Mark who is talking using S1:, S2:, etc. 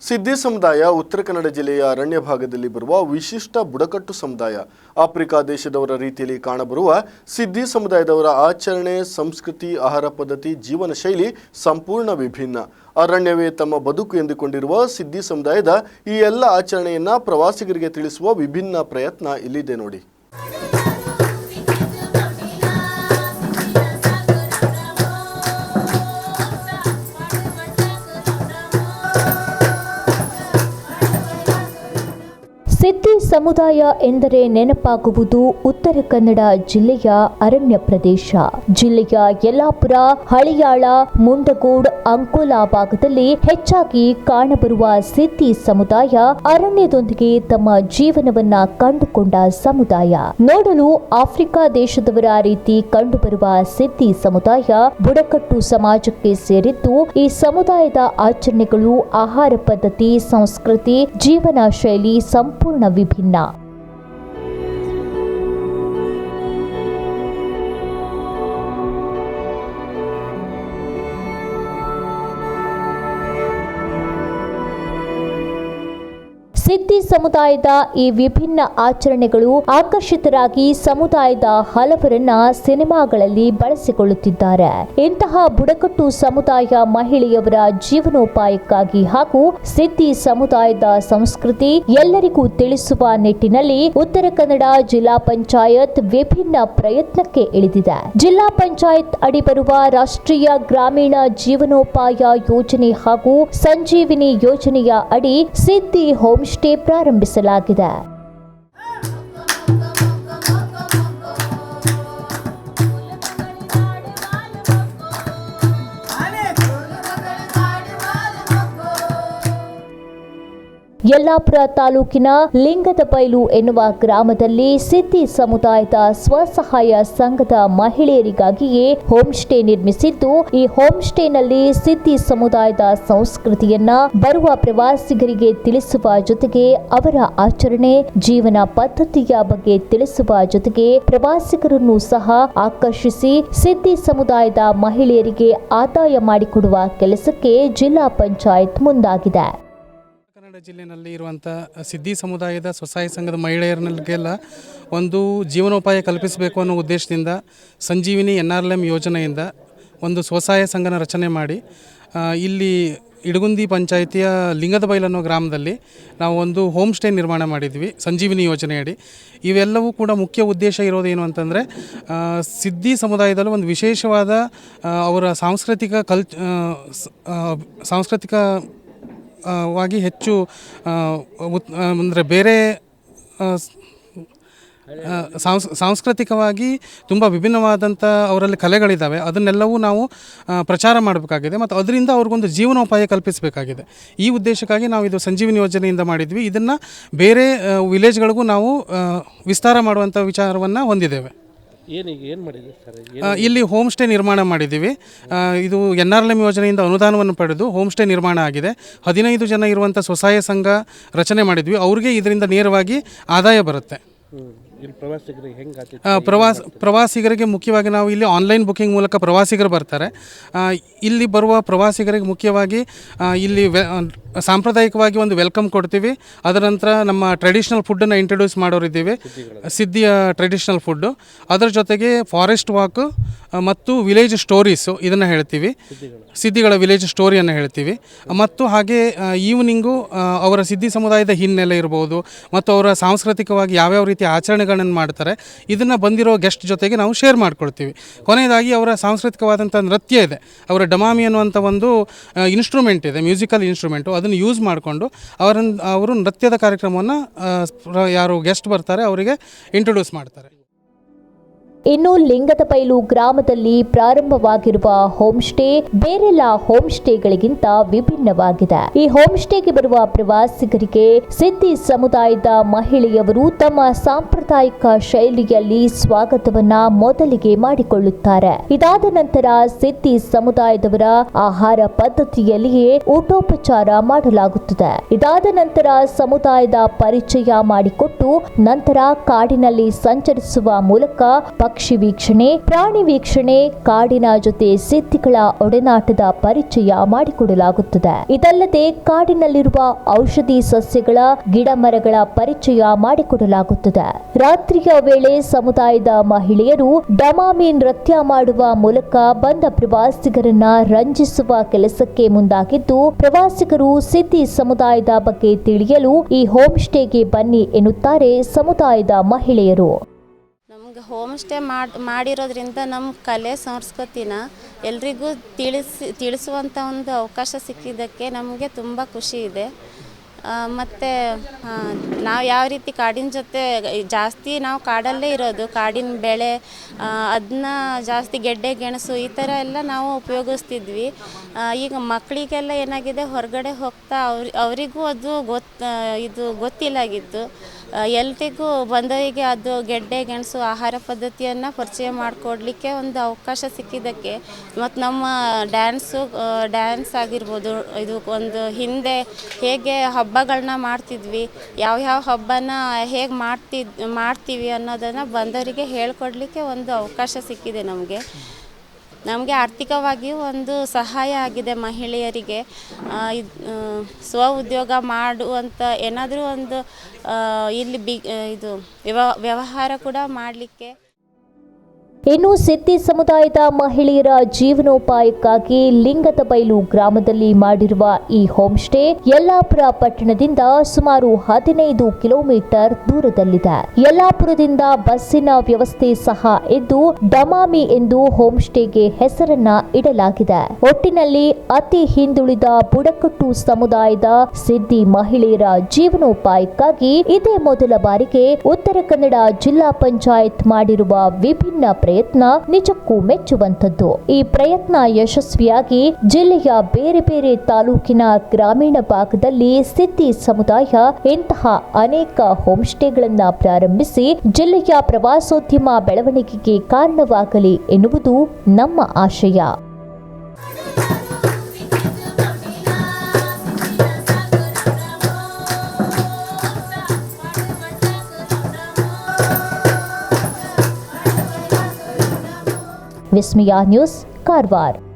S1: ಸಿದ್ದಿ ಸಮುದಾಯ ಉತ್ತರ ಕನ್ನಡ ಜಿಲ್ಲೆಯ ಅರಣ್ಯ ಭಾಗದಲ್ಲಿ ಬರುವ ವಿಶಿಷ್ಟ ಬುಡಕಟ್ಟು ಸಮುದಾಯ. ಆಫ್ರಿಕಾ ದೇಶದವರ ರೀತಿಯಲ್ಲಿ ಕಾಣಬರುವ ಸಿದ್ದಿ ಸಮುದಾಯದವರ ಆಚರಣೆ, ಸಂಸ್ಕೃತಿ, ಆಹಾರ ಪದ್ಧತಿ, ಜೀವನ ಶೈಲಿ ಸಂಪೂರ್ಣ ವಿಭಿನ್ನ. ಅರಣ್ಯವೇ ತಮ್ಮ ಬದುಕು ಎಂದುಕೊಂಡಿರುವ ಸಿದ್ದಿ ಸಮುದಾಯದ ಈ ಎಲ್ಲ ಆಚರಣೆಯನ್ನ ಪ್ರವಾಸಿಗರಿಗೆ ತಿಳಿಸುವ ವಿಭಿನ್ನ ಪ್ರಯತ್ನ ಇಲ್ಲಿದೆ ನೋಡಿ.
S2: ಸಿದ್ದಿ ಸಮುದಾಯ ಎಂದರೆ ನೆನಪಾಗುವುದು ಉತ್ತರ ಕನ್ನಡ ಜಿಲ್ಲೆಯ ಅರಣ್ಯ ಪ್ರದೇಶ. ಜಿಲ್ಲೆಯ ಯಲ್ಲಾಪುರ, ಹಳಿಯಾಳ, ಮುಂಡಗೋಡ್, ಅಂಕೋಲಾ ಭಾಗದಲ್ಲಿ ಹೆಚ್ಚಾಗಿ ಕಾಣಬರುವ ಸಿದ್ದಿ ಸಮುದಾಯ ಅರಣ್ಯದೊಂದಿಗೆ ತಮ್ಮ ಜೀವನವನ್ನ ಕಂಡುಕೊಂಡ ಸಮುದಾಯ. ನೋಡಲು ಆಫ್ರಿಕಾ ದೇಶದವರ ರೀತಿ ಕಂಡುಬರುವ ಸಿದ್ದಿ ಸಮುದಾಯ ಬುಡಕಟ್ಟು ಸಮಾಜಕ್ಕೆ ಸೇರಿದ್ದು, ಈ ಸಮುದಾಯದ ಆಚರಣೆಗಳು, ಆಹಾರ ಪದ್ಧತಿ, ಸಂಸ್ಕೃತಿ, ಜೀವನ ಶೈಲಿ ಸಂಪೂರ್ಣ ವಿಭಿನ್ನ ಸಿದ್ದಿ ಸಮುದಾಯದ ಈ ವಿಭಿನ್ನ ಆಚರಣೆಗಳು ಆಕರ್ಷಿತರಾಗಿ ಸಮುದಾಯದ ಹಲವರನ್ನ ಸಿನಿಮಾಗಳಲ್ಲಿ ಬಳಸಿಕೊಳ್ಳುತ್ತಿದ್ದಾರೆ. ಇಂತಹ ಬುಡಕಟ್ಟು ಸಮುದಾಯ ಮಹಿಳೆಯವರ ಜೀವನೋಪಾಯಕ್ಕಾಗಿ ಹಾಗೂ ಸಿದ್ದಿ ಸಮುದಾಯದ ಸಂಸ್ಕೃತಿ ಎಲ್ಲರಿಗೂ ತಿಳಿಸುವ ನಿಟ್ಟಿನಲ್ಲಿ ಉತ್ತರ ಕನ್ನಡ ಜಿಲ್ಲಾ ಪಂಚಾಯತ್ ವಿಭಿನ್ನ ಪ್ರಯತ್ನಕ್ಕೆ ಇಳಿದಿದೆ. ಜಿಲ್ಲಾ ಪಂಚಾಯತ್ ಅಡಿ ಬರುವ ರಾಷ್ಟ್ರೀಯ ಗ್ರಾಮೀಣ ಜೀವನೋಪಾಯ ಯೋಜನೆ ಹಾಗೂ ಸಂಜೀವಿನಿ ಯೋಜನೆಯ ಅಡಿ ಸಿದ್ದಿ ಹೋಮ್ ಸ್ಟೇ ಪ್ರಾರಂಭಿಸಲಾಗಿದೆ. ಯಲ್ಲಾಪುರ ತಾಲೂಕಿನ ಲಿಂಗದಬೈಲು ಎನ್ನುವ ಗ್ರಾಮದಲ್ಲಿ ಸಿದ್ದಿ ಸಮುದಾಯದ ಸ್ವಸಹಾಯ ಸಂಘದ ಮಹಿಳೆಯರಿಗಾಗಿಯೇ ಹೋಮ್ ಸ್ಟೇ ನಿರ್ಮಿಸಿದ್ದು, ಈ ಹೋಮ್ ಸ್ಟೇನಲ್ಲಿ ಸಿದ್ದಿ ಸಮುದಾಯದ ಸಂಸ್ಕೃತಿಯನ್ನ ಬರುವ ಪ್ರವಾಸಿಗರಿಗೆ ತಿಳಿಸುವ ಜೊತೆಗೆ ಅವರ ಆಚರಣೆ, ಜೀವನ ಪದ್ಧತಿಯ ಬಗ್ಗೆ ತಿಳಿಸುವ ಜೊತೆಗೆ ಪ್ರವಾಸಿಗರನ್ನು ಸಹ ಆಕರ್ಷಿಸಿ ಸಿದ್ದಿ ಸಮುದಾಯದ ಮಹಿಳೆಯರಿಗೆ ಆದಾಯ ಮಾಡಿಕೊಡುವ ಕೆಲಸಕ್ಕೆ ಜಿಲ್ಲಾ ಪಂಚಾಯತ್ ಮುಂದಾಗಿದೆ.
S3: ಕನ್ನಡ ಜಿಲ್ಲೆಯಲ್ಲಿ ಇರುವಂಥ ಸಿದ್ದಿ ಸಮುದಾಯದ ಸ್ವಸಹಾಯ ಸಂಘದ ಮಹಿಳೆಯರಿಗೆಲ್ಲ ಒಂದು ಜೀವನೋಪಾಯ ಕಲ್ಪಿಸಬೇಕು ಅನ್ನೋ ಉದ್ದೇಶದಿಂದ ಸಂಜೀವಿನಿ ಎನ್ ಆರ್ ಎಂ ಯೋಜನೆಯಿಂದ ಒಂದು ಸ್ವಸಹಾಯ ಸಂಘನ ರಚನೆ ಮಾಡಿ ಇಲ್ಲಿ ಇಡಗುಂದಿ ಪಂಚಾಯಿತಿಯ ಲಿಂಗದ ಅನ್ನೋ ಗ್ರಾಮದಲ್ಲಿ ನಾವು ಒಂದು ಹೋಮ್ ಸ್ಟೇ ನಿರ್ಮಾಣ ಮಾಡಿದ್ವಿ ಸಂಜೀವಿನಿ ಯೋಜನೆಯಡಿ. ಇವೆಲ್ಲವೂ ಕೂಡ ಮುಖ್ಯ ಉದ್ದೇಶ ಇರೋದೇನು ಅಂತಂದರೆ ಸಿದ್ಧಿ ಸಮುದಾಯದಲ್ಲೂ ಒಂದು ವಿಶೇಷವಾದ ಅವರ ಸಾಂಸ್ಕೃತಿಕ ಕಲ್ ಆ, ಸ- ಆ, ಸಾಂಸ್ಕೃತಿಕ ವಾಗಿ ಹೆಚ್ಚು ಅಂದರೆ ಬೇರೆ ಸಾಂಸ್ಕೃತಿಕವಾಗಿ ತುಂಬ ವಿಭಿನ್ನವಾದಂಥ ಅವರಲ್ಲಿ ಕಲೆಗಳಿದ್ದಾವೆ ಅದನ್ನೆಲ್ಲವೂ ನಾವು ಪ್ರಚಾರ ಮಾಡಬೇಕಾಗಿದೆ. ಮತ್ತು ಅದರಿಂದ ಅವ್ರಿಗೊಂದು ಜೀವನೋಪಾಯ ಕಲ್ಪಿಸಬೇಕಾಗಿದೆ. ಈ ಉದ್ದೇಶಕ್ಕಾಗಿ ನಾವು ಇದು ಸಂಜೀವಿನಿ ಯೋಜನೆಯಿಂದ ಮಾಡಿದ್ವಿ. ಇದನ್ನು ಬೇರೆ ವಿಲೇಜ್ಗಳಿಗೂ ನಾವು ವಿಸ್ತಾರ ಮಾಡುವಂಥ ವಿಚಾರವನ್ನು ಹೊಂದಿದ್ದೇವೆ.
S4: ಏನೀಗ ಏನು ಮಾಡಿದೆ ಸರ್?
S3: ಆ, ಇಲ್ಲಿ ಹೋಮ್ ಸ್ಟೇ ನಿರ್ಮಾಣ ಮಾಡಿದ್ದೀವಿ. ಆ, ಇದು ಎನ್ ಆರ್ ಎಲ್ ಎಂ ಯೋಜನೆಯಿಂದ ಅನುದಾನವನ್ನು ಪಡೆದು ಹೋಮ್ ಸ್ಟೇ ನಿರ್ಮಾಣ ಆಗಿದೆ. ಹದಿನೈದು ಜನ ಇರುವಂಥ ಸ್ವಸಹಾಯ ಸಂಘ ರಚನೆ ಮಾಡಿದ್ವಿ. ಅವ್ರಿಗೆ ಇದರಿಂದ ನೇರವಾಗಿ ಆದಾಯ ಬರುತ್ತೆ.
S4: ಇಲ್ಲಿ ಪ್ರವಾಸಿಗರಿಗೆ ಹೆಂಗೆ ಆತಿತ್ತು
S3: ಆ, ಪ್ರವಾಸ ಪ್ರವಾಸಿಗರಿಗೆ ಮುಖ್ಯವಾಗಿ ನಾವು ಇಲ್ಲಿ ಆನ್ಲೈನ್ ಬುಕಿಂಗ್ ಮೂಲಕ ಪ್ರವಾಸಿಗರು ಬರ್ತಾರೆ. ಆ, ಇಲ್ಲಿ ಬರುವ ಪ್ರವಾಸಿಗರಿಗೆ ಮುಖ್ಯವಾಗಿ ಆ, ಇಲ್ಲಿ ಸಾಂಪ್ರದಾಯಿಕವಾಗಿ ಒಂದು ವೆಲ್ಕಮ್ ಕೊಡ್ತೀವಿ. ಅದರ ನಂತರ ನಮ್ಮ ಟ್ರೆಡಿಷ್ನಲ್ ಫುಡ್ಡನ್ನು ಇಂಟ್ರೊಡ್ಯೂಸ್ ಮಾಡೋರಿದ್ದೀವಿ ಸಿದ್ಧಿಯ ಟ್ರೆಡಿಷ್ನಲ್ ಫುಡ್ಡು ಅದರ ಜೊತೆಗೆ ಫಾರೆಸ್ಟ್ ವಾಕ್ ಮತ್ತು ವಿಲೇಜ್ ಸ್ಟೋರೀಸು ಇದನ್ನು ಹೇಳ್ತೀವಿ. ಸಿದ್ಧಿಗಳ ವಿಲೇಜ್ ಸ್ಟೋರಿಯನ್ನು ಹೇಳ್ತೀವಿ. ಮತ್ತು ಹಾಗೆ ಈವ್ನಿಂಗು ಅವರ ಸಿದ್ಧಿ ಸಮುದಾಯದ ಹಿನ್ನೆಲೆ ಇರ್ಬೋದು. ಮತ್ತು ಅವರ ಸಾಂಸ್ಕೃತಿಕವಾಗಿ ಯಾವ್ಯಾವ ರೀತಿ ಆಚರಣೆಗಳನ್ನು ಮಾಡ್ತಾರೆ. ಇದನ್ನು ಬಂದಿರೋ ಗೆಸ್ಟ್ ಜೊತೆಗೆ ನಾವು ಶೇರ್ ಮಾಡ್ಕೊಳ್ತೀವಿ. ಕೊನೆಯದಾಗಿ ಅವರ ಸಾಂಸ್ಕೃತಿಕವಾದಂಥ ನೃತ್ಯ ಇದೆ. ಅವರ ಡಮಾಮಿ ಅನ್ನುವಂಥ ಒಂದು ಇನ್ಸ್ಟ್ರೂಮೆಂಟ್ ಇದೆ. ಮ್ಯೂಸಿಕಲ್ ಇನ್ಸ್ಟ್ರೂಮೆಂಟು ಅದನ್ನು ಯೂಸ್ ಮಾಡಿಕೊಂಡು ಅವರನ್ನು ಅವರು ನೃತ್ಯದ ಕಾರ್ಯಕ್ರಮವನ್ನು ಯಾರು ಗೆಸ್ಟ್ ಬರ್ತಾರೆ ಅವರಿಗೆ ಇಂಟ್ರೊಡ್ಯೂಸ್ ಮಾಡ್ತಾರೆ.
S2: ಇನ್ನು ಲಿಂಗದಬೈಲು ಗ್ರಾಮದಲ್ಲಿ ಪ್ರಾರಂಭವಾಗಿರುವ ಹೋಮ್ ಸ್ಟೇ ಬೇರೆಲ್ಲ ಹೋಮ್ ಸ್ಟೇಗಳಿಗಿಂತ ವಿಭಿನ್ನವಾಗಿದೆ. ಈ ಹೋಮ್ ಸ್ಟೇಗೆ ಬರುವ ಪ್ರವಾಸಿಗರಿಗೆ ಸಿದ್ದಿ ಸಮುದಾಯದ ಮಹಿಳೆಯವರು ತಮ್ಮ ಸಾಂಪ್ರದಾಯಿಕ ಶೈಲಿಯಲ್ಲಿ ಸ್ವಾಗತವನ್ನ ಮೊದಲಿಗೆ ಮಾಡಿಕೊಳ್ಳುತ್ತಾರೆ. ಇದಾದ ನಂತರ ಸಿದ್ದಿ ಸಮುದಾಯದವರ ಆಹಾರ ಪದ್ಧತಿಯಲ್ಲಿಯೇ ಊಟೋಪಚಾರ ಮಾಡಲಾಗುತ್ತದೆ. ಇದಾದ ನಂತರ ಸಮುದಾಯದ ಪರಿಚಯ ಮಾಡಿಕೊಟ್ಟು ನಂತರ ಕಾಡಿನಲ್ಲಿ ಸಂಚರಿಸುವ ಮೂಲಕ ಪಕ್ಷಿ ವೀಕ್ಷಣೆ, ಪ್ರಾಣಿ ವೀಕ್ಷಣೆ, ಕಾಡಿನ ಜೊತೆ ಸಿದ್ಧಿಗಳ ಒಡನಾಟದ ಪರಿಚಯ ಮಾಡಿಕೊಡಲಾಗುತ್ತದೆ. ಇದಲ್ಲದೆ ಕಾಡಿನಲ್ಲಿರುವ ಔಷಧಿ ಸಸ್ಯಗಳ ಗಿಡ ಮರಗಳ ಪರಿಚಯ ಮಾಡಿಕೊಡಲಾಗುತ್ತದೆ. ರಾತ್ರಿಯ ವೇಳೆ ಸಮುದಾಯದ ಮಹಿಳೆಯರು ಡಮಾಮಿ ನೃತ್ಯ ಮಾಡುವ ಮೂಲಕ ಬಂದ ಪ್ರವಾಸಿಗರನ್ನ ರಂಜಿಸುವ ಕೆಲಸಕ್ಕೆ ಮುಂದಾಗಿದ್ದು, ಪ್ರವಾಸಿಗರು ಸಿದ್ಧಿ ಸಮುದಾಯದ ಬಗ್ಗೆ ತಿಳಿಯಲು ಈ ಹೋಮ್ ಸ್ಟೇಗೆ ಬನ್ನಿ ಎನ್ನುತ್ತಾರೆ ಸಮುದಾಯದ ಮಹಿಳೆಯರು.
S5: ನಮ್ಗೆ ಹೋಮ್ ಸ್ಟೇ ಮಾಡಿ, ಮಾಡಿರೋದ್ರಿಂದ ನಮ್ಮ ಕಲೆ, ಸಂಸ್ಕೃತಿನ ಎಲ್ರಿಗೂ ತಿಳಿಸಿ ತಿಳಿಸುವಂಥ ಒಂದು ಅವಕಾಶ ಸಿಕ್ಕಿದ್ದಕ್ಕೆ ನಮಗೆ ತುಂಬ ಖುಷಿ ಇದೆ. ಮತ್ತು ನಾವು ಯಾವ ರೀತಿ ಕಾಡಿನ ಜೊತೆ, ಜಾಸ್ತಿ ನಾವು ಕಾಡಲ್ಲೇ ಇರೋದು. ಕಾಡಿನ ಬೆಳೆ ಅದನ್ನ ಜಾಸ್ತಿ ಗೆಡ್ಡೆ, ಗೆಣಸು ಈ ಥರ ಎಲ್ಲ ನಾವು ಉಪಯೋಗಿಸ್ತಿದ್ವಿ. ಈಗ ಮಕ್ಕಳಿಗೆಲ್ಲ ಏನಾಗಿದೆ, ಹೊರಗಡೆ ಹೋಗ್ತಾ ಅವ್ರ, ಅವರಿಗೂ ಅದು ಗೊತ್ತು ಇದು ಗೊತ್ತಿಲ್ಲಾಗಿತ್ತು ಎಲ್ರಿಗೂ ಬಂದವರಿಗೆ ಅದು ಗೆಡ್ಡೆ, ಗೆಣಸು ಆಹಾರ ಪದ್ಧತಿಯನ್ನು ಪರಿಚಯ ಮಾಡಿಕೊಡ್ಲಿಕ್ಕೆ ಒಂದು ಅವಕಾಶ ಸಿಕ್ಕಿದ್ದಕ್ಕೆ ಮತ್ತು ನಮ್ಮ ಡ್ಯಾನ್ಸು ಡ್ಯಾನ್ಸ್ ಆಗಿರ್ಬೋದು, ಇದು ಒಂದು ಹಿಂದೆ ಹೇಗೆ ಹಬ್ಬಗಳನ್ನ ಮಾಡ್ತಿದ್ವಿ ಯಾವ್ಯಾವ ಹಬ್ಬನ ಹೇಗೆ ಮಾಡ್ತಿದ್, ಮಾಡ್ತೀವಿ ಅನ್ನೋದನ್ನು ಬಂದವರಿಗೆ ಹೇಳ್ಕೊಡ್ಲಿಕ್ಕೆ ಒಂದು ಅವಕಾಶ ಸಿಕ್ಕಿದೆ ನಮಗೆ. ನಮಗೆ ಆರ್ಥಿಕವಾಗಿಯೂ ಒಂದು ಸಹಾಯ ಆಗಿದೆ ಮಹಿಳೆಯರಿಗೆ. ಇದು ಸ್ವ ಉದ್ಯೋಗ ಮಾಡುವಂಥ ಏನಾದರೂ ಒಂದು ಇಲ್ಲಿ ಬಿ ಇದು ವ್ಯವ, ವ್ಯವಹಾರ ಕೂಡ ಮಾಡಲಿಕ್ಕೆ
S2: ಇನ್ನು ಸಿದ್ದಿ ಸಮುದಾಯದ ಮಹಿಳೆಯರ ಜೀವನೋಪಾಯಕ್ಕಾಗಿ ಲಿಂಗದಬೈಲು ಗ್ರಾಮದಲ್ಲಿ ಮಾಡಿರುವ ಈ ಹೋಮ್ ಸ್ಟೇ ಯಲ್ಲಾಪುರ ಪಟ್ಟಣದಿಂದ ಸುಮಾರು ಹದಿನೈದು ಕಿಲೋಮೀಟರ್ ದೂರದಲ್ಲಿದೆ. ಯಲ್ಲಾಪುರದಿಂದ ಬಸ್ಸಿನ ವ್ಯವಸ್ಥೆ ಸಹ ಇದ್ದು, ಡಮಾಮಿ ಎಂದು ಹೋಮ್ ಸ್ಟೇಗೆ ಹೆಸರನ್ನ ಇಡಲಾಗಿದೆ. ಒಟ್ಟಿನಲ್ಲಿ ಅತಿ ಹಿಂದುಳಿದ ಬುಡಕಟ್ಟು ಸಮುದಾಯದ ಸಿದ್ದಿ ಮಹಿಳೆಯರ ಜೀವನೋಪಾಯಕ್ಕಾಗಿ ಇದೇ ಮೊದಲ ಬಾರಿಗೆ ಉತ್ತರ ಕನ್ನಡ ಜಿಲ್ಲಾ ಪಂಚಾಯತ್ ಮಾಡಿರುವ ವಿಭಿನ್ನ ಪ್ರಯತ್ನ ನಿಜಕ್ಕೂ ಮೆಚ್ಚುವಂಥದ್ದು. ಈ ಪ್ರಯತ್ನ ಯಶಸ್ವಿಯಾಗಿ ಜಿಲ್ಲೆಯ ಬೇರೆ ಬೇರೆ ತಾಲೂಕಿನ ಗ್ರಾಮೀಣ ಭಾಗದಲ್ಲಿ ಸಿದ್ದಿ ಸಮುದಾಯ ಇಂತಹ ಅನೇಕ ಹೋಮ್ ಸ್ಟೇಗಳನ್ನ ಪ್ರಾರಂಭಿಸಿ ಜಿಲ್ಲೆಯ ಪ್ರವಾಸೋದ್ಯಮ ಬೆಳವಣಿಗೆಗೆ ಕಾರಣವಾಗಲಿ ಎನ್ನುವುದು ನಮ್ಮ ಆಶಯ. विस्मिया न्यूज़ कारवार